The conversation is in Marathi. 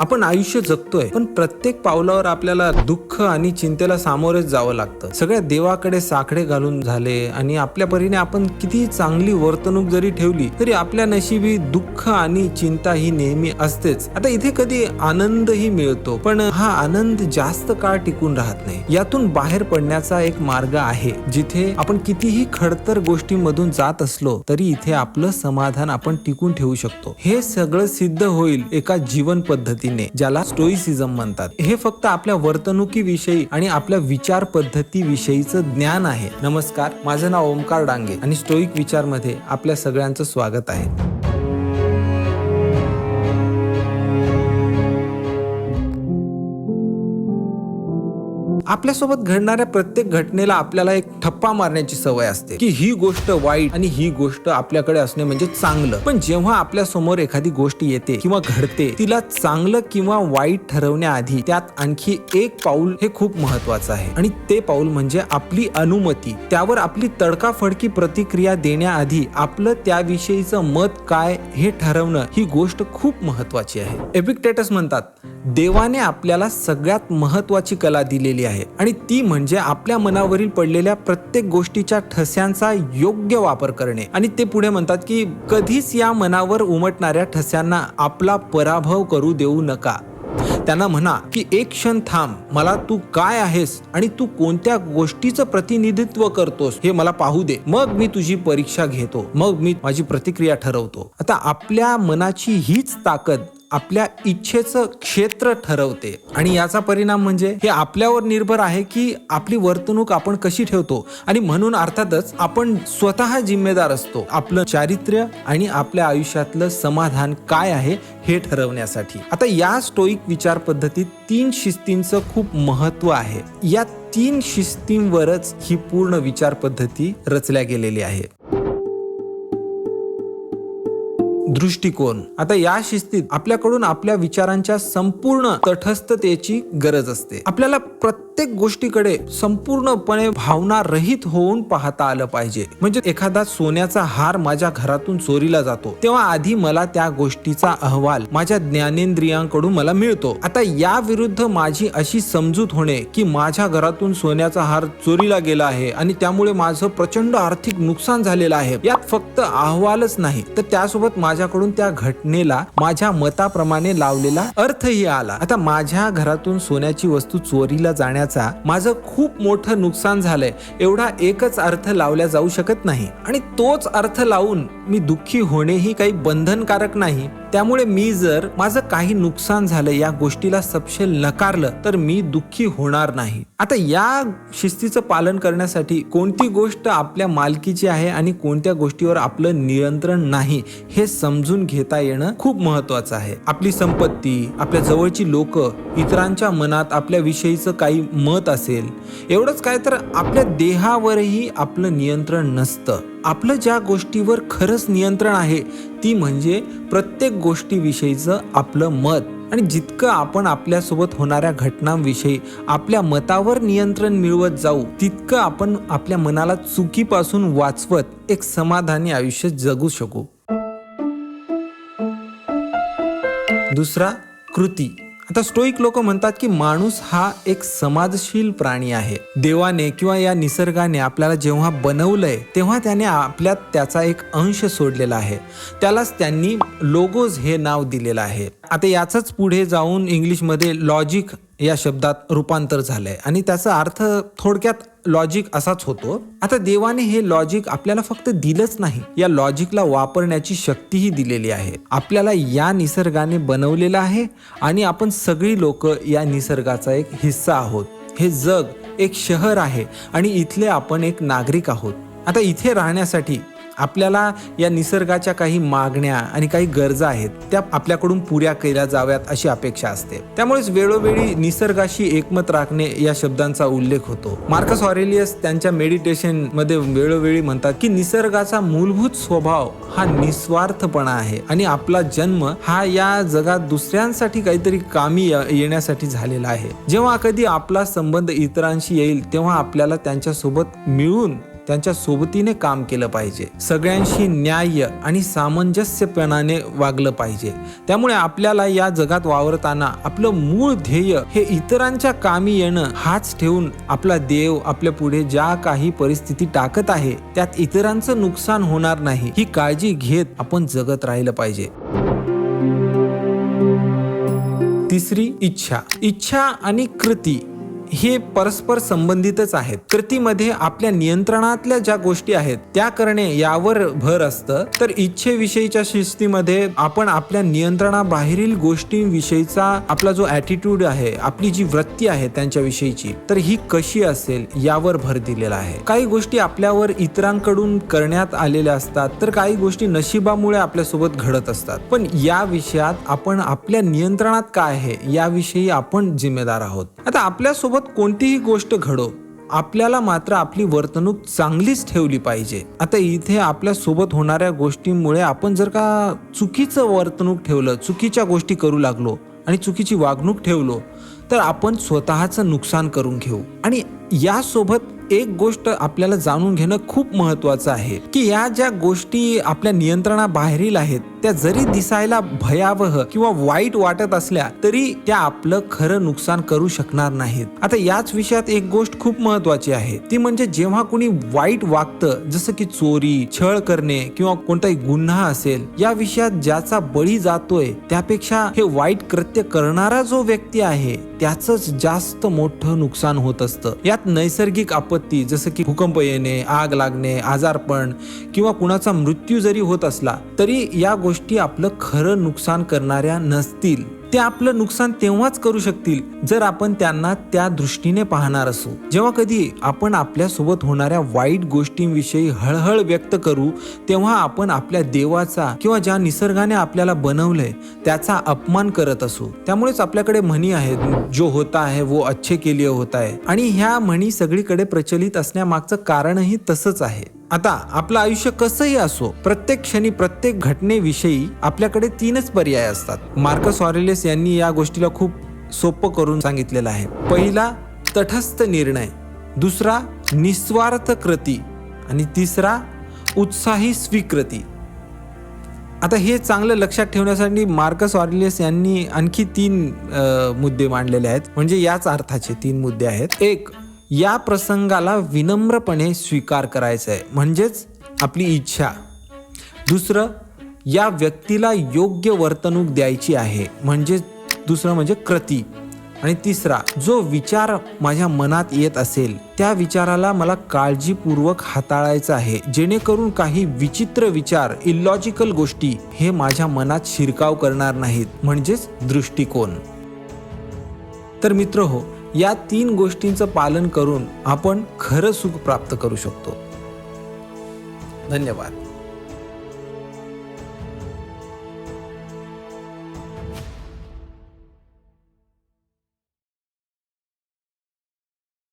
आपण आयुष्य जगतोय पण प्रत्येक पावलावर आपल्याला दुःख आणि चिंतेला सामोरेच जावं लागतं. सगळ्या देवाकडे साखळे घालून झाले आणि आपल्या परीने आपण किती चांगली वर्तणूक जरी ठेवली तरी आपल्या नशिबी दुःख आणि चिंता ही नेहमी असतेच. आता इथे कधी आनंदही मिळतो पण हा आनंद जास्त काळ टिकून राहत नाही. यातून बाहेर पडण्याचा एक मार्ग आहे. जिथे आपण कितीही खडतर गोष्टींमधून जात असलो तरी इथे आपलं समाधान आपण टिकून ठेवू शकतो. हे सगळं सिद्ध होईल एका जीवन पद्धती पद्धतीने ज्याला स्टोईसिझम म्हणतात. हे फक्त आपल्या वर्तणुकीविषयी आणि आपल्या विचार पद्धतीविषयीचं ज्ञान आहे. नमस्कार माझं नाव ओमकार डांगे आणि स्टोईक विचारमध्ये आपल्या सगळ्यांचं स्वागत आहे. आपल्यासोबत घडणाऱ्या प्रत्येक घटनेला आपल्याला एक ठप्पा मारण्याची सवय असते. की ही गोष्ट वाईट आणि ही गोष्ट आपल्याकडे असणे म्हणजे चांगलं. पण जेव्हा आपल्यासमोर एखादी गोष्ट येते किंवा घडते तिला चांगलं किंवा वाईट ठरवण्याआधी त्यात आणखी एक पाऊल हे खूप महत्वाचं आहे. आणि ते पाऊल म्हणजे आपली अनुमती. त्यावर आपली तडकाफडकी प्रतिक्रिया देण्याआधी आपलं त्याविषयीचं मत काय हे ठरवणं ही गोष्ट खूप महत्वाची आहे. एपिक्टेटस म्हणतात देवाने आपल्याला सगळ्यात महत्त्वाची कला दिलेली आहे. आणि ती म्हणजे आपल्या मनावरील पडलेल्या प्रत्येक गोष्टीच्या ठस्यांचा योग्य वापर करणे. आणि ते पुढे म्हणतात की कधीच या मनावर उमटणाऱ्या ठस्यांना आपला पराभव करू देऊ नका. त्यांना म्हणा की एक क्षण थांब. मला तू काय आहेस आणि तू कोणत्या गोष्टीचं प्रतिनिधित्व करतोस हे मला पाहू दे. मग मी तुझी परीक्षा घेतो. मग मी माझी प्रतिक्रिया ठरवतो. आता आपल्या मनाची हीच ताकद आपल्या इच्छेचं क्षेत्र ठरवते. आणि याचा परिणाम म्हणजे हे आपल्यावर निर्भर आहे की आपली वर्तणूक आपण कशी ठेवतो. आणि म्हणून अर्थातच आपण स्वतः जिम्मेदार असतो. आपलं चारित्र्य आणि आपल्या आयुष्यातलं समाधान काय आहे हे ठरवण्यासाठी. आता या स्टोईक विचार पद्धतीत तीन शिस्तींचं खूप महत्त्व आहे. या तीन शिस्तींवरच ही पूर्ण विचार पद्धती रचल्या गेलेली आहे. दृष्टिकोन. आता या शिस्तीत आपल्याकडून आपल्या विचारांच्या संपूर्ण तटस्थतेची गरज असते. आपल्याला प्रत्येक प्रत्येक गोष्टीकडे संपूर्णपणे भावना रहित होऊन पाहता आलं पाहिजे. म्हणजे एखादा सोन्याचा हार माझ्या घरातून चोरीला जातो. तेव्हा आधी मला त्या गोष्टीचा अहवाल माझ्या ज्ञानेंद्रियांकडून मला मिळतो. आता या विरुद्ध माझी अशी समजूत होणे की माझ्या घरातून सोन्याचा हार चोरीला गेला आहे आणि त्यामुळे माझं प्रचंड आर्थिक नुकसान झालेलं आहे. यात फक्त अहवालच नाही तर त्यासोबत माझ्याकडून त्या घटनेला माझ्या मताप्रमाणे लावलेला अर्थही आला. आता माझ्या घरातून सोन्याची वस्तू चोरीला जाण्या करण्याचा माझं खूप मोठं नुकसान झालंय. एवढा एकच अर्थ लावला जाऊ शकत नाही. आणि तोच अर्थ लावून मी दुःखी होणेही काही बंधनकारक नाही. त्यामुळे मी जर माझं काही नुकसान झालं या गोष्टीला सपशेल नकारलं तर मी दुःखी होणार नाही. आता या शिस्तीचं पालन करण्यासाठी कोणती गोष्ट आपल्या मालकीची आहे आणि कोणत्या गोष्टीवर आपलं नियंत्रण नाही हे समजून घेता येणं खूप महत्वाचं आहे. आपली संपत्ती आपल्या जवळची लोक इतरांच्या मनात आपल्या विषयीचं काही मत असेल एवढंच काय तर आपल्या देहावरही आपलं नियंत्रण नसतं. आपलं ज्या गोष्टीवर खरंच नियंत्रण आहे ती म्हणजे प्रत्येक गोष्टीविषयीचं आपलं मत. आणि जितकं आपण आपल्यासोबत होणाऱ्या घटनांविषयी आपल्या मतावर नियंत्रण मिळवत जाऊ तितकं आपण आपल्या मनाला चुकीपासून वाचवत एक समाधानी आयुष्य जगू शकू. दुसरा कृती. आता स्टोईक लोक म्हणतात की माणूस हा एक समाजशील प्राणी आहे. देवाने किंवा या निसर्गाने आपल्याला जेव्हा बनवलंय तेव्हा त्याने आपल्यात त्याचा एक अंश सोडलेला आहे. त्यालाच त्यांनी लोगोज हे नाव दिलेलं आहे. आता याच पुढे जाऊन इंग्लिशमध्ये लॉजिक या शब्दात रूपांतर झालंय. आणि त्याचा अर्थ थोडक्यात लॉजिक असाच होतो. आता देवाने हे लॉजिक आपल्याला फक्त दिलंच नाही. या लॉजिकला वापरण्याची शक्तीही दिलेली आहे. आपल्याला या निसर्गाने बनवलेलं आहे आणि आपण सगळी लोक या निसर्गाचा एक हिस्सा आहोत. हे जग एक शहर आहे आणि इथले आपण एक नागरिक आहोत. आता इथे राहण्यासाठी आपल्याला या निसर्गाच्या काही मागण्या आणि काही गरजा आहेत त्या आपल्याकडून पुऱ्या केल्या जाव्यात अशी अपेक्षा असते. त्यामुळेच वेळोवेळी निसर्गाशी एकमत राखणे या शब्दांचा उल्लेख होतो. मार्कस ऑरेलियस त्यांच्या मेडिटेशनमध्ये वेळोवेळी म्हणतात की निसर्गाचा मूलभूत स्वभाव हा निस्वार्थपणा आहे आणि आपला जन्म हा या जगात दुसऱ्यांसाठी काहीतरी कामी येण्यासाठी झालेला आहे. जेव्हा कधी आपला संबंध इतरांशी येईल तेव्हा आपल्याला त्यांच्यासोबत मिळून त्यांच्या सोबतीने काम केलं पाहिजे. सगळ्यांशी न्याय आणि सामंजस्यपणाने वागलं पाहिजे. त्यामुळे आपल्याला या जगात वावरताना आपलं मूळ ध्येय हे इतरांच्या कामी येणं हाच ठेवून आपला देव आपल्या पुढे ज्या काही परिस्थिती टाकत आहे त्यात इतरांचं नुकसान होणार नाही. ही काळजी घेत आपण जगत राहिलं पाहिजे. तिसरी इच्छा. इच्छा आणि कृती. हे परस्पर संबंधितच आहेत. कृतीमध्ये आपल्या नियंत्रणातल्या ज्या गोष्टी आहेत त्या करणे यावर भर असतं. तर इच्छेविषयीच्या शिस्तीमध्ये आपण आपल्या नियंत्रणाबाहेरील गोष्टींविषयीचा आपला जो ॲटिट्यूड आहे आपली जी वृत्ती आहे त्यांच्याविषयीची तर ही कशी असेल यावर भर दिलेला आहे. काही गोष्टी आपल्यावर इतरांकडून करण्यात आलेल्या असतात तर काही गोष्टी नशिबामुळे आपल्यासोबत घडत असतात. पण या विषयात आपण आपल्या नियंत्रणात काय आहे याविषयी आपण जिम्मेदार आहोत. आता आपल्यासोबत कोणतीही गोष्ट घडो आपल्याला मात्र आपली वर्तणूक चांगलीच ठेवली पाहिजे. आता इथे आपल्यासोबत होणाऱ्या गोष्टींमुळे आपण जर का चुकीचं वर्तणूक ठेवलं चुकीच्या गोष्टी करू लागलो आणि चुकीची वागणूक ठेवलो तर आपण स्वतःचं नुकसान करून घेऊ. आणि यासोबत एक गोष्ट आपल्याला जाणून घेणं खूप महत्वाचं आहे की या ज्या गोष्टी आपल्या नियंत्रणाबाहेरील आहेत त्या जरी दिसायला भयावह किंवा वाईट वाटत असल्या तरी त्या आपलं खरं नुकसान करू शकणार नाहीत. आता याच विषयात एक गोष्ट खूप महत्वाची आहे ती म्हणजे जेव्हा कुणी वाईट वागतं जसं की चोरी छळ करणे किंवा कोणताही गुन्हा असेल या विषयात ज्याचा बळी जातोय त्यापेक्षा हे वाईट कृत्य करणारा जो व्यक्ती आहे त्याच जास्त मोठं नुकसान होत असतं. यात नैसर्गिक आपत्ती जसं की भूकंप येणे आग लागणे आजारपण किंवा कुणाचा मृत्यू जरी होत असला तरी या गोष्टी आपलं खरं नुकसान करणाऱ्या नसतील. ते आपलं नुकसान तेव्हाच करू शकतील जर आपण त्यांना त्या दृष्टीने पाहणार असू. जेव्हा कधी आपण आपल्यासोबत होणाऱ्या वाईट गोष्टींविषयी हळहळ व्यक्त करू तेव्हा आपण आपल्या देवाचा किंवा ज्या निसर्गाने आपल्याला बनवलंय त्याचा अपमान करत असू. त्यामुळेच आपल्याकडे म्हणी आहेत जो होता आहे वो अच्छे के लिए होता आहे. आणि ह्या म्हणी सगळीकडे प्रचलित असण्यामागचं कारणही तसंच आहे. आता आपलं आयुष्य कसंही असो प्रत्येक क्षणी प्रत्येक घटनेविषयी आपल्याकडे तीनच पर्याय असतात. मार्कस ऑरेलियस यांनी या गोष्टीला खूप सोपं करून सांगितलेलं आहे. पहिला तटस्थ निर्णय. दुसरा निस्वार्थ कृती. आणि तिसरा उत्साही स्वीकृती. आता हे चांगलं लक्षात ठेवण्यासाठी मार्कस ऑरिलियस यांनी आणखी तीन मुद्दे मांडलेले आहेत. म्हणजे याच अर्थाचे तीन मुद्दे आहेत. एक या प्रसंगाला विनम्रपणे स्वीकार करायचा आहे म्हणजेच आपली इच्छा. दुसरं या व्यक्तीला योग्य वर्तणूक द्यायची आहे. म्हणजे दुसरं म्हणजे कृती. आणि तिसरा जो विचार माझ्या मनात येत असेल त्या विचाराला मला काळजीपूर्वक हाताळायचं आहे. जेणेकरून काही विचित्र विचार इलॉजिकल गोष्टी हे माझ्या मनात शिरकाव करणार नाहीत. म्हणजेच दृष्टिकोन. तर मित्र हो या तीन गोष्टींचं पालन करून आपण खरं सुख प्राप्त करू शकतो. धन्यवाद.